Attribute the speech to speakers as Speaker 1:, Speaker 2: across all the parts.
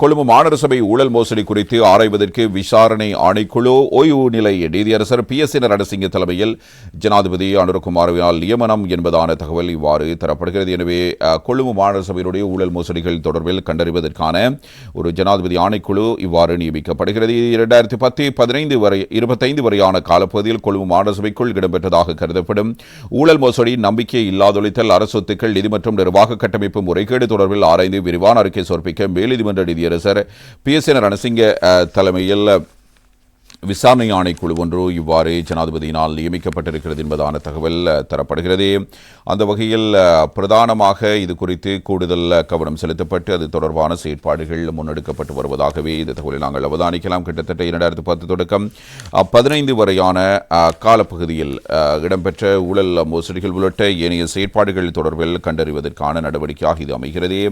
Speaker 1: கொழும்பு மாநகர சபை ஊழல் மோசடி குறித்து ஆராய்வதற்கு விசாரணை ஆணைக்குழு ஓய்வு நிலை நீதியரசர் பி எஸ் நரசிங்க தலைமையில் ஜனாதிபதி அனுரகுமாரவினால் நியமனம் என்பதான தகவல் இவ்வாறு தரப்படுகிறது. எனவே கொழும்பு மாநகர சபையினுடைய ஊழல் மோசடிகள் தொடர்பில் கண்டறிவதற்கான ஒரு ஜனாதிபதி ஆணைக்குழு இவ்வாறு நியமிக்கப்படுகிறது. இரண்டாயிரத்தி பத்து பதினைந்து வரை இருபத்தைந்து வரையான காலப்பகுதியில் கொழும்பு மாநகர சபைக்குள் இடம்பெற்றதாக கருதப்படும் ஊழல் மோசடி நம்பிக்கை இல்லாதொழித்தல் அரசு சொத்துக்கள் நிதி மற்றும் நிர்வாக கட்டமைப்பு முறைகேடு தொடர்பில் ஆராய்ந்து விரிவான அறிக்கை சமர்ப்பிக்க மேல்நீதிமன்ற நீதியரசர் பி. எஸ். என். ரணசிங்க தலைமையில் விசாரணை ஆணைக்குழு ஒன்று இவ்வாறு ஜனாதிபதியினால் நியமிக்கப்பட்டிருக்கிறது என்பதான தகவல் தரப்படுகிறது. அந்த வகையில் பிரதானமாக இது குறித்து கூடுதல் கவனம் செலுத்தப்பட்டு அது தொடர்பான செயற்பாடுகள் முன்னெடுக்கப்பட்டு வருவதாகவே இந்த தகவலை நாங்கள் அவதானிக்கலாம். கிட்டத்தட்ட இரண்டாயிரத்து பத்து தொடக்கம் பதினைந்து வரையான காலப்பகுதியில் இடம்பெற்ற ஊழல் மோசடிகள் உள்ளிட்ட ஏனைய செயற்பாடுகள் தொடர்பில் கண்டறிவதற்கான நடவடிக்கையாக இது அமைகிறது.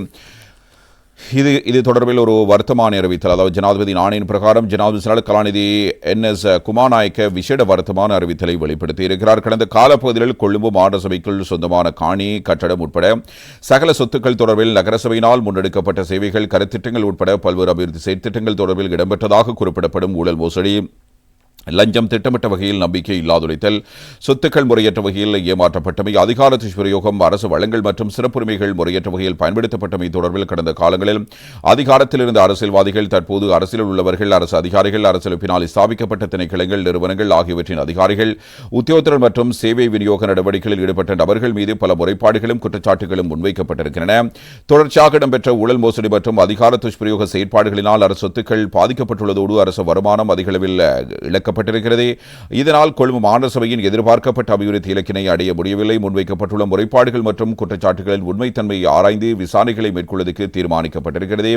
Speaker 1: இது இது தொடர்பில் ஒரு வர்த்தமானி அறிவித்தல். அதாவது ஜனாதிபதி ஆணையின் பிரகாரம் ஜனாதிபதி செயலாளர் கலாநிதி என் எஸ் குமாநாயக்க விசேட வர்த்தமான அறிவித்தலை வெளிப்படுத்தி இருக்கிறார் கடந்த காலப்பகுதியில் கொழும்பு மாநகர சபைக்குள் சொந்தமான காணி கட்டடம் உட்பட சகல சொத்துக்கள் தொடர்பில் நகரசபையினால் முன்னெடுக்கப்பட்ட சேவைகள் கருத்திட்டங்கள் உட்பட பல்வேறு அபிவிருத்தி செயற்திட்டங்கள் தொடர்பில் இடம்பெற்றதாக குறிப்பிடப்படும் ஊழல் மோசடி. லஞ்சம் திட்டமிட்ட வகையில் நம்பிக்கை இல்லாதொழித்தல் சொத்துக்கள் முறையற்ற வகையில் ஏமாற்றப்பட்டமை அதிகார துஷ்பிரயோகம் அரசு வளங்கள் மற்றும் சிறப்புரிமைகள் முறையற்ற வகையில் பயன்படுத்தப்பட்டமை தொடர்பில் கடந்த காலங்களில் அதிகாரத்தில் இருந்த அரசியல்வாதிகள் தற்போது அரசியலில் உள்ளவர்கள் அரசு அதிகாரிகள் அரசியலமைப்பினால் ஸ்தாபிக்கப்பட்ட திணைக்களங்கள் நிறுவனங்கள் ஆகியவற்றின் அதிகாரிகள் உத்தியோகத்தர் மற்றும் சேவை விநியோக நடவடிக்கைகளில் ஈடுபட்ட நபர்கள் மீது பல முறைப்பாடுகளும் குற்றச்சாட்டுகளும் முன்வைக்கப்பட்டிருக்கின்றன. தொடர்ச்சியாக இடம்பெற்ற ஊழல் மோசடி மற்றும் அதிகார துஷ்பிரயோக செயற்பாடுகளினால் அரசு சொத்துக்கள் பாதிக்கப்பட்டுள்ளதோடு அரசு வருமானம் அதிகளவில் இழக்க இழக்கப்பட்டிருக்கிறது இதனால் கொழும்பு மாநகர சபையின் எதிர்பார்க்கப்பட்ட அபிவிருத்தி இலக்கினை அடைய முடியவில்லை. முன்வைக்கப்பட்டுள்ள முறைப்பாடுகள் மற்றும் குற்றச்சாட்டுகளின் உண்மைத்தன்மையை ஆராய்ந்து விசாரணைகளை மேற்கொள்வதற்கு தீர்மானிக்கப்பட்டிருக்கிறது.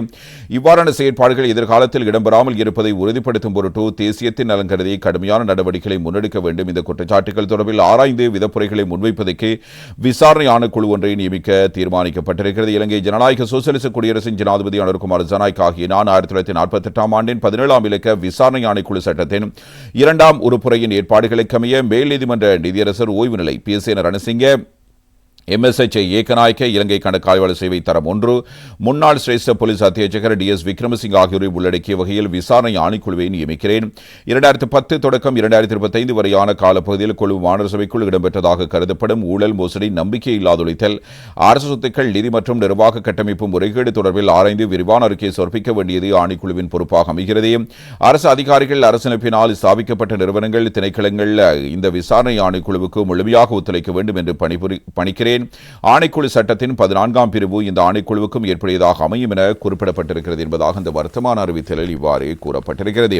Speaker 1: இவ்வாறான செயற்பாடுகள் எதிர்காலத்தில் இடம்பெறாமல் இருப்பதை உறுதிப்படுத்தும் பொருட்டு தேசியத்தின் நலன் கருதி கடுமையான நடவடிக்கைகளை முன்னெடுக்க வேண்டும். இந்த குற்றச்சாட்டுகள் தொடர்பில் ஆராய்ந்து விதப்புரைகளை முன்வைப்பதற்கு விசாரணை ஆணைக்குழு ஒன்றை நியமிக்க தீர்மானிக்கப்பட்டிருக்கிறது. இலங்கை ஜனநாயக சோசியலிச குடியரசின் ஜனாதிபதி அனுர்குமார் ஜனாய்க் ஆகிய நான் ஆயிரத்தி தொள்ளாயிரத்தி நாற்பத்தி எட்டாம் ஆண்டின் பதினேழாம் இலக்க விசாரணை ஆணைக்குழு சட்டத்தின் இரண்டாம் உறுப்புரையின் ஏற்பாடுகளுக்கமைய மேல் நீதிமன்ற நீதியரசர் ஓய்வு நிலை P S Ranasinghe MSH Ekanayake Ilangai கணக்காய்வாளர் சேவை தரம் ஒன்று. முன்னாள் சிரேஷ்ட போலீஸ் அத்தியட்சகர் டி எஸ் விக்ரமசிங் ஆகியோரை உள்ளடக்கிய வகையில் விசாரணை ஆணைக்குழுவை நியமிக்கிறேன். இரண்டாயிரத்து பத்து தொடக்கம் இரண்டாயிரத்தி இருபத்தைந்து வரையான காலப்பகுதியில் குழு மாநகர சபைக்குள் இடம்பெற்றதாக கருதப்படும் ஊழல் மோசடி நம்பிக்கை இல்லாதொழித்தல் அரசு சொத்துக்கள் நிதி மற்றும் நிர்வாக கட்டமைப்பு முறைகேடு தொடர்பில் ஆராய்ந்து விரிவான அறிக்கையை சமர்ப்பிக்க வேண்டியது ஆணைக்குழுவின் பொறுப்பாக அமைகிறது. அரசு அதிகாரிகள் அரசினப்பினால் ஸ்தாபிக்கப்பட்ட நிறுவனங்கள் திணைக்களங்கள் இந்த விசாரணை ஆணைக்குழுவுக்கு முழுமையாக ஒத்துழைக்க வேண்டும் என்று பணிபுரி பணிக்கிறேன். ஆணைக்குழு சட்டத்தின் பதினான்காம் பிரிவு இந்த ஆணைக்குழுவுக்கும் ஏற்புடையதாக அமையும் என குறிப்பிடப்பட்டிருக்கிறது என்பதாக இந்த வர்த்தமான அறிவித்தலில் இவ்வாறு கூறப்பட்டிருக்கிறது.